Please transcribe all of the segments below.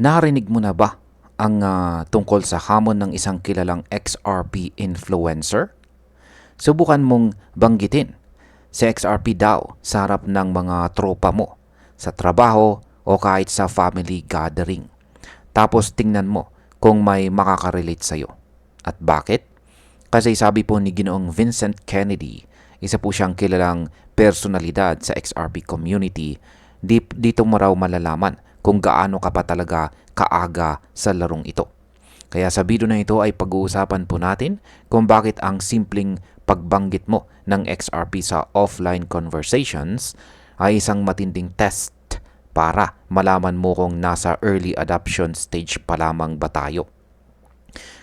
Narinig mo na ba ang ah, tungkol sa hamon ng isang kilalang XRP influencer? Subukan mong banggitin si XRP daw sa harap ng mga tropa mo, sa trabaho o kahit sa family gathering. Tapos tingnan mo kung may makakarelate sa'yo. At bakit? Kasi sabi po ni Ginoong Vincent Kennedy, isa po siyang kilalang personalidad sa XRP community, di, dito mo raw malalaman kung gaano ka pa talaga kaaga sa larong ito. Kaya sa video na ito ay pag-uusapan po natin kung bakit ang simpleng pagbanggit mo ng XRP sa offline conversations ay isang matinding test para malaman mo kung nasa early adoption stage pa lamang ba tayo.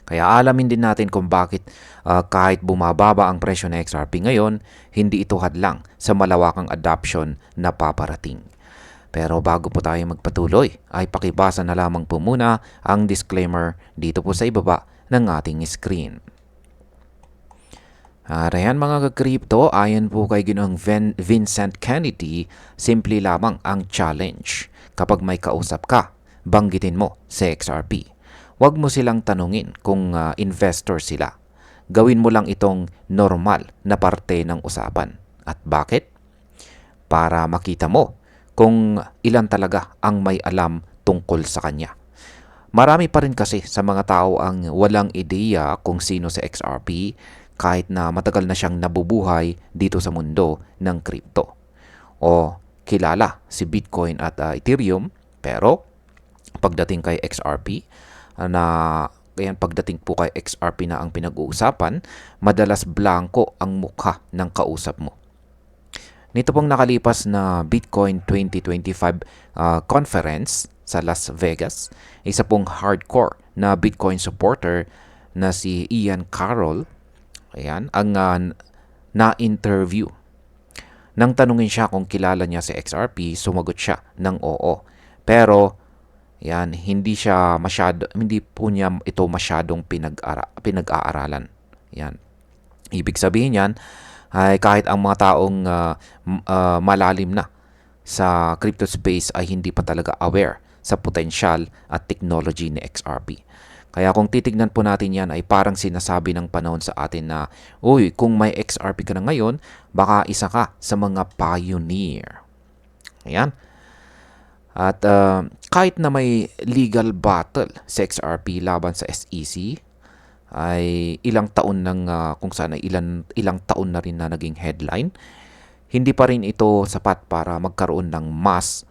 Kaya alamin din natin kung bakit ah, kahit bumababa ang presyo ng XRP ngayon, hindi ito hadlang sa malawakang adoption na paparating. Pero bago po tayo magpatuloy, ay pakibasa na lamang po muna ang disclaimer dito po sa ibaba ng ating screen. At ayan mga ka-crypto, ayon po kay Ginoong Vin- Vincent Kennedy, simple lamang ang challenge. Kapag may kausap ka, banggitin mo sa XRP. Huwag mo silang tanungin kung ah, investor sila. Gawin mo lang itong normal na parte ng usapan. At bakit? Para makita mo kung ilan talaga ang may alam tungkol sa kanya. Marami pa rin kasi sa mga tao ang walang ideya kung sino si XRP kahit na matagal na siyang nabubuhay dito sa mundo ng crypto. O kilala si Bitcoin at ah, Ethereum pero pagdating kay XRP na Ayan, pagdating po kay XRP na ang pinag-uusapan, madalas blanco ang mukha ng kausap mo. Nito pong nakalipas na Bitcoin 2025 ah, conference sa Las Vegas, isa pong hardcore na Bitcoin supporter na si Ian Carroll, ayan, ang ah, na-interview. Nang tanungin siya kung kilala niya si XRP, sumagot siya ng oo. Pero yan, hindi siya masyado, hindi po niya ito masyadong pinag-aaralan. Yan. Ibig sabihin yan, ay kahit ang mga taong m- ah, malalim na sa crypto space ay hindi pa talaga aware sa potensyal at technology ni XRP. Kaya kung titignan po natin yan ay parang sinasabi ng panahon sa atin na, Uy, kung may XRP ka na ngayon, baka isa ka sa mga pioneer. Ayan. At uh, kahit na may legal battle sa XRP laban sa SEC, ay ilang taon nang uh, kung saan ay ilan, ilang taon na rin na naging headline, hindi pa rin ito sapat para magkaroon ng mass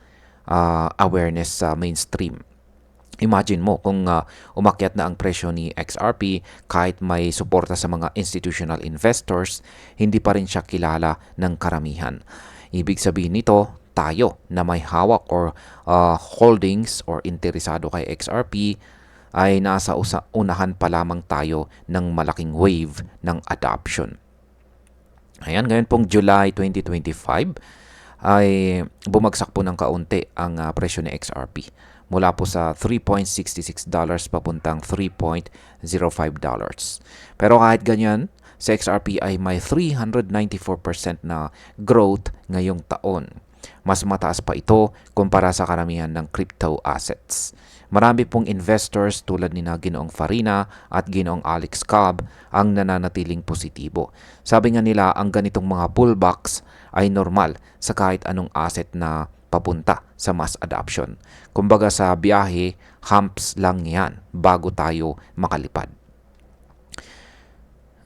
uh, awareness sa mainstream. Imagine mo kung uh, umakyat na ang presyo ni XRP kahit may suporta sa mga institutional investors, hindi pa rin siya kilala ng karamihan. Ibig sabihin nito, tayo na may hawak or uh, holdings or interesado kay XRP ay nasa usa- unahan pa lamang tayo ng malaking wave ng adoption. Ayan, ngayon pong July 2025 ay bumagsak po ng kaunti ang uh, presyo ni XRP mula po sa 3.66 dollars papuntang 3.05 dollars. Pero kahit ganyan, sa XRP ay may 394% na growth ngayong taon. Mas mataas pa ito kumpara sa karamihan ng crypto assets. Marami pong investors tulad ni Ginoong Farina at Ginoong Alex Cobb ang nananatiling positibo. Sabi nga nila ang ganitong mga pullbacks ay normal sa kahit anong asset na papunta sa mass adoption. Kumbaga sa biyahe, humps lang yan bago tayo makalipad.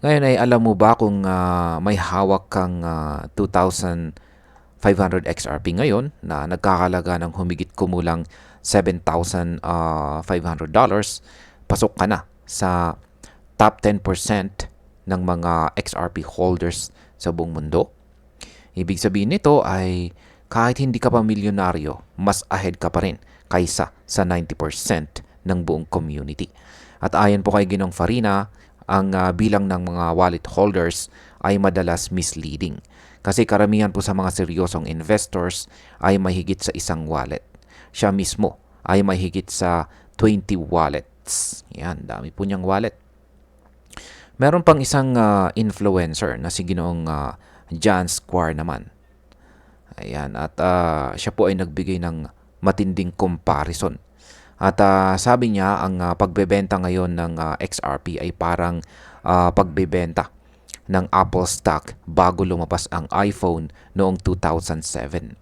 Ngayon ay alam mo ba kung uh, may hawak kang ah, uh, 2,000 500 XRP ngayon na nagkakalaga ng humigit kumulang $7,500, ah, pasok ka na sa top 10% ng mga XRP holders sa buong mundo. Ibig sabihin nito ay kahit hindi ka pa milyonaryo, mas ahead ka pa rin kaysa sa 90% ng buong community. At ayon po kay Ginong Farina, ang uh, bilang ng mga wallet holders ay madalas misleading kasi karamihan po sa mga seryosong investors ay mahigit sa isang wallet. Siya mismo ay mahigit sa 20 wallets. Yan, dami po niyang wallet. Meron pang isang ah, influencer na si Ginoong ah, John Square naman. Ayan, at ah, siya po ay nagbigay ng matinding comparison. At ah, sabi niya ang ah, pagbebenta ngayon ng ah, XRP ay parang ah, pagbebenta ng Apple stock bago lumabas ang iPhone noong 2007.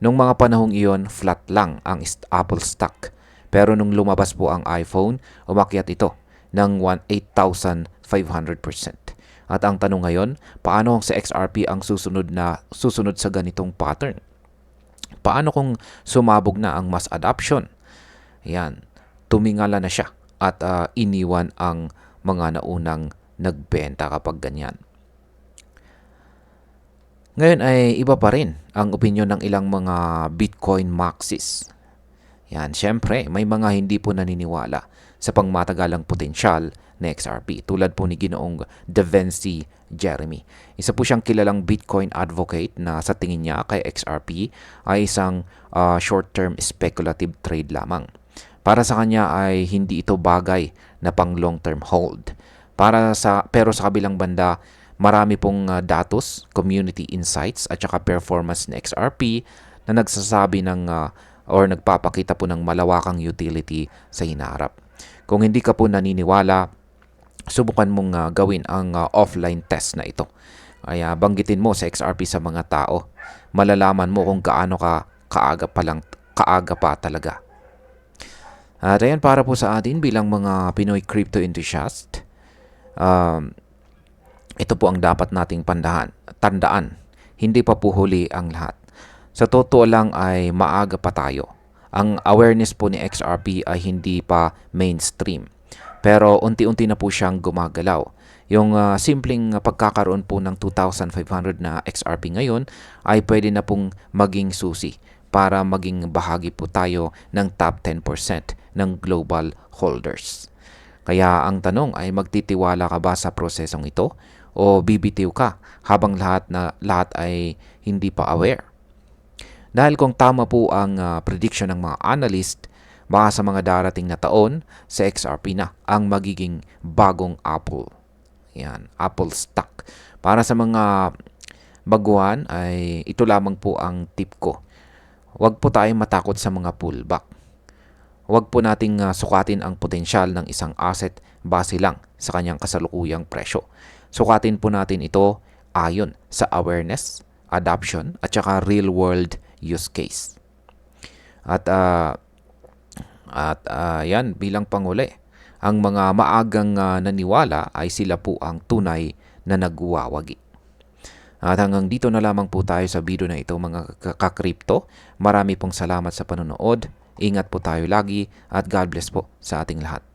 Nung mga panahong iyon, flat lang ang Apple stock. Pero nung lumabas po ang iPhone, umakyat ito ng 1 8,500%. At ang tanong ngayon, paano sa XRP ang susunod na susunod sa ganitong pattern? Paano kung sumabog na ang mass adoption? Yan, tumingala na siya at ah, iniwan ang mga naunang nagbenta kapag ganyan. Ngayon ay iba pa rin ang opinion ng ilang mga Bitcoin maxis. Yan, syempre, may mga hindi po naniniwala sa pangmatagalang potensyal ng XRP tulad po ni Ginoong Da Vinci Jeremy. Isa po siyang kilalang Bitcoin advocate na sa tingin niya kay XRP ay isang ah, short-term speculative trade lamang. Para sa kanya ay hindi ito bagay na pang long-term hold. Para sa pero sa kabilang banda, marami pong ah, datos, community insights at saka performance ng XRP na nagsasabi ng ah, or nagpapakita po ng malawakang utility sa hinaharap. Kung hindi ka po naniniwala, subukan mong ah, gawin ang ah, offline test na ito. Kaya banggitin mo sa XRP sa mga tao. Malalaman mo kung gaano ka kaaga pa lang kaaga pa talaga. At ayan para po sa atin bilang mga Pinoy crypto enthusiast. Um, ito po ang dapat nating pandahan, tandaan. Hindi pa po huli ang lahat. Sa totoo lang ay maaga pa tayo. Ang awareness po ni XRP ay hindi pa mainstream. Pero unti-unti na po siyang gumagalaw. Yung ah, simpleng pagkakaroon po ng 2,500 na XRP ngayon ay pwede na pong maging susi para maging bahagi po tayo ng top 10% ng global holders. Kaya ang tanong ay magtitiwala ka ba sa prosesong ito o bibitiw ka habang lahat na lahat ay hindi pa aware? Dahil kung tama po ang ah, prediction ng mga analyst, baka sa mga darating na taon, sa XRP na ang magiging bagong Apple. Yan, Apple stock. Para sa mga baguhan ay ito lamang po ang tip ko. Huwag po tayong matakot sa mga pullback. Huwag po nating ah, sukatin ang potensyal ng isang asset base lang sa kanyang kasalukuyang presyo. Sukatin po natin ito ayon sa awareness, adoption, at saka real world use case. At ah, at ah, yan bilang panguli, ang mga maagang ah, naniwala ay sila po ang tunay na nagwawagi. At hanggang dito na lamang po tayo sa video na ito mga ka- ka-crypto. Marami pong salamat sa panonood. Ingat po tayo lagi at God bless po sa ating lahat.